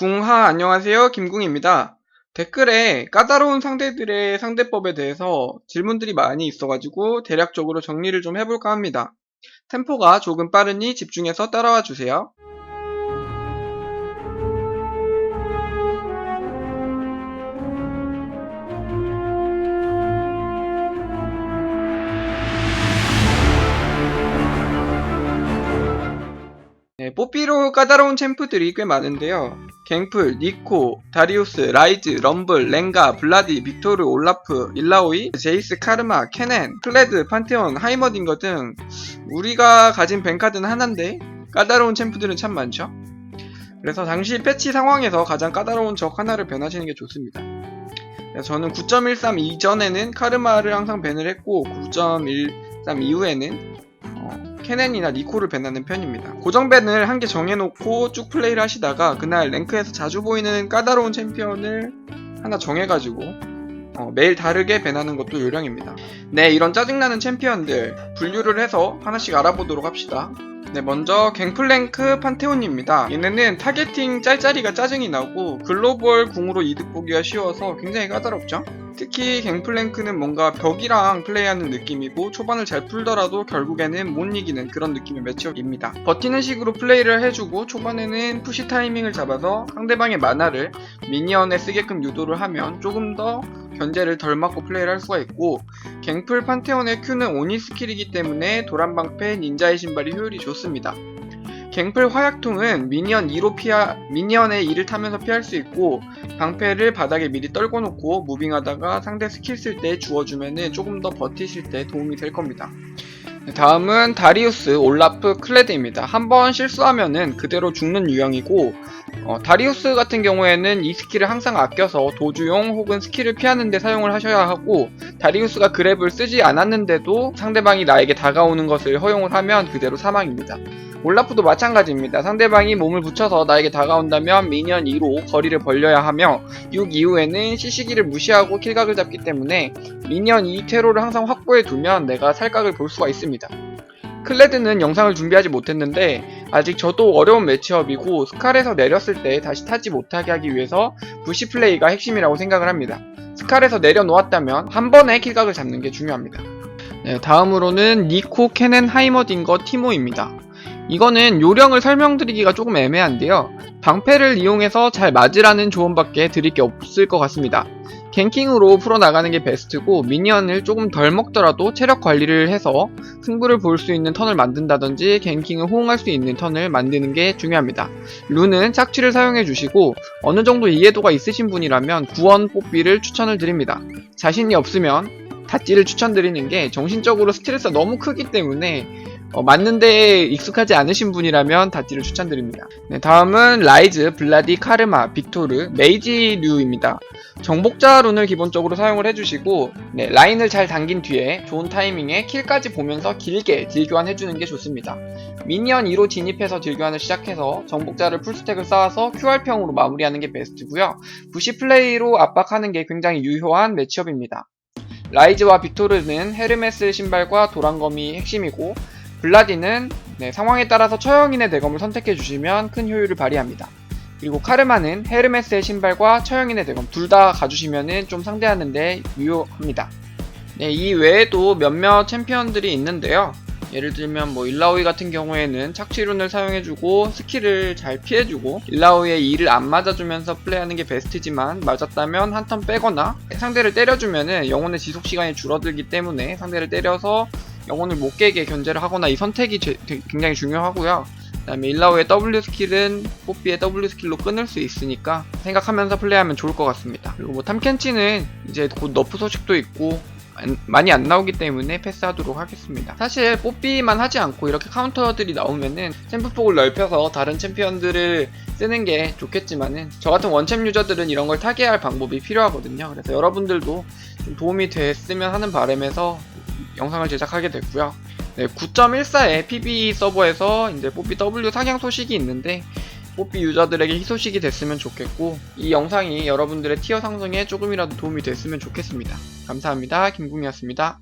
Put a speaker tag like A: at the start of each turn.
A: 궁하 안녕하세요 김궁입니다. 댓글에 까다로운 상대들의 상대법에 대해서 질문들이 많이 있어가지고 대략적으로 정리를 좀 해볼까 합니다. 템포가 조금 빠르니 집중해서 따라와 주세요. 네, 뽀삐로 까다로운 챔프들이 꽤 많은데요. 갱플, 니코, 다리우스, 라이즈, 럼블, 랭가, 블라디, 빅토르, 올라프, 일라오이, 제이스, 카르마, 케넨, 클레드, 판테온, 하이머딩거 등 우리가 가진 뱅카드는 하나인데 까다로운 챔프들은 참 많죠. 그래서 당시 패치 상황에서 가장 까다로운 적 하나를 변하시는 게 좋습니다. 저는 9.13 이전에는 카르마를 항상 밴을 했고 9.13 이후에는 어, 케넨이나 니코를 밴하는 편입니다. 고정 밴을 한 개 정해놓고 쭉 플레이를 하시다가 그날 랭크에서 자주 보이는 까다로운 챔피언을 하나 정해가지고 어, 매일 다르게 밴하는 것도 요령입니다. 네, 이런 짜증나는 챔피언들 분류를 해서 하나씩 알아보도록 합시다. 네, 먼저 갱플랭크 판테온입니다. 얘네는 타겟팅 짤짤이가 짜증이 나고 글로벌 궁으로 이득 보기가 쉬워서 굉장히 까다롭죠? 특히 갱플랭크는 뭔가 벽이랑 플레이하는 느낌이고 초반을 잘 풀더라도 결국에는 못 이기는 그런 느낌의 매치업입니다. 버티는 식으로 플레이를 해주고 초반에는 푸시 타이밍을 잡아서 상대방의 만화를 미니언에 쓰게끔 유도를 하면 조금 더 견제를 덜 맞고 플레이를 할 수가 있고 갱플 판테온의 Q는 오니 스킬이기 때문에 도란방패 닌자의 신발이 효율이 좋습니다. 갱플 화약통은 미니언 2로 피하, 미니언의 2를 타면서 피할 수 있고 방패를 바닥에 미리 떨궈 놓고 무빙하다가 상대 스킬 쓸 때 주워주면은 조금 더 버티실 때 도움이 될 겁니다. 네, 다음은 다리우스, 올라프, 클레드입니다. 한번 실수하면은 그대로 죽는 유형이고 어, 다리우스 같은 경우에는 이 스킬을 항상 아껴서 도주용 혹은 스킬을 피하는데 사용을 하셔야 하고 다리우스가 그랩을 쓰지 않았는데도 상대방이 나에게 다가오는 것을 허용을 하면 그대로 사망입니다. 올라프도 마찬가지입니다. 상대방이 몸을 붙여서 나에게 다가온다면 미니언 2로 거리를 벌려야 하며 6 이후에는 시시기를 무시하고 킬각을 잡기 때문에 미니언 2 퇴로를 항상 확보해 두면 내가 살각을 볼 수가 있습니다. 클레드는 영상을 준비하지 못했는데 아직 저도 어려운 매치업이고 스칼에서 내렸을 때 다시 타지 못하게 하기 위해서 부시 플레이가 핵심이라고 생각을 합니다. 스칼에서 내려놓았다면 한 번에 킬각을 잡는 게 중요합니다. 네, 다음으로는 니코, 케넨, 하이머 딩거, 티모입니다. 이거는 요령을 설명드리기가 조금 애매한데요. 방패를 이용해서 잘 맞으라는 조언밖에 드릴 게 없을 것 같습니다. 갱킹으로 풀어나가는 게 베스트고 미니언을 조금 덜 먹더라도 체력 관리를 해서 승부를 볼 수 있는 턴을 만든다든지 갱킹을 호응할 수 있는 턴을 만드는 게 중요합니다. 룬은 착취를 사용해 주시고 어느 정도 이해도가 있으신 분이라면 구원 뽑기를 추천을 드립니다. 자신이 없으면 닷지를 추천드리는 게 정신적으로 스트레스가 너무 크기 때문에 어, 맞는데 익숙하지 않으신 분이라면 닷지를 추천드립니다. 네, 다음은 라이즈, 블라디, 카르마, 빅토르, 메이지류입니다. 정복자 룬을 기본적으로 사용을 해주시고 네, 라인을 잘 당긴 뒤에 좋은 타이밍에 킬까지 보면서 길게 딜교환 해주는 게 좋습니다. 미니언 2로 진입해서 딜교환을 시작해서 정복자를 풀스택을 쌓아서 QR평으로 마무리하는 게 베스트고요. 부시 플레이로 압박하는 게 굉장히 유효한 매치업입니다. 라이즈와 빅토르는 헤르메스 신발과 도란검이 핵심이고 블라디는 네, 상황에 따라서 처형인의 대검을 선택해 주시면 큰 효율을 발휘합니다. 그리고 카르마는 헤르메스의 신발과 처형인의 대검 둘 다 가주시면 좀 상대하는데 유효합니다. 네, 이 외에도 몇몇 챔피언들이 있는데요. 예를 들면 뭐 일라오이 같은 경우에는 착취룬을 사용해주고 스킬을 잘 피해주고 일라오이의 E를 안 맞아주면서 플레이하는 게 베스트지만 맞았다면 한 턴 빼거나 상대를 때려주면은 영혼의 지속 시간이 줄어들기 때문에 상대를 때려서 영혼을 못 깨게 견제를 하거나 이 선택이 제- 굉장히 중요하고요. 그 다음에 일라오의 W 스킬은 뽀삐의 W 스킬로 끊을 수 있으니까 생각하면서 플레이하면 좋을 것 같습니다. 그리고 뭐 탐켄치는 이제 곧 너프 소식도 있고 안- 많이 안 나오기 때문에 패스하도록 하겠습니다. 사실 뽀삐만 하지 않고 이렇게 카운터들이 나오면은 챔프폭을 넓혀서 다른 챔피언들을 쓰는 게 좋겠지만은 저 같은 원챔 유저들은 이런 걸 타개할 방법이 필요하거든요. 그래서 여러분들도 좀 도움이 됐으면 하는 바람에서 영상을 제작하게 됐고요. 네, 9.14의 PB 서버에서 이제 뽀삐 W 상향 소식이 있는데 뽀삐 유저들에게 희소식이 됐으면 좋겠고 이 영상이 여러분들의 티어 상승에 조금이라도 도움이 됐으면 좋겠습니다. 감사합니다. 김궁이었습니다.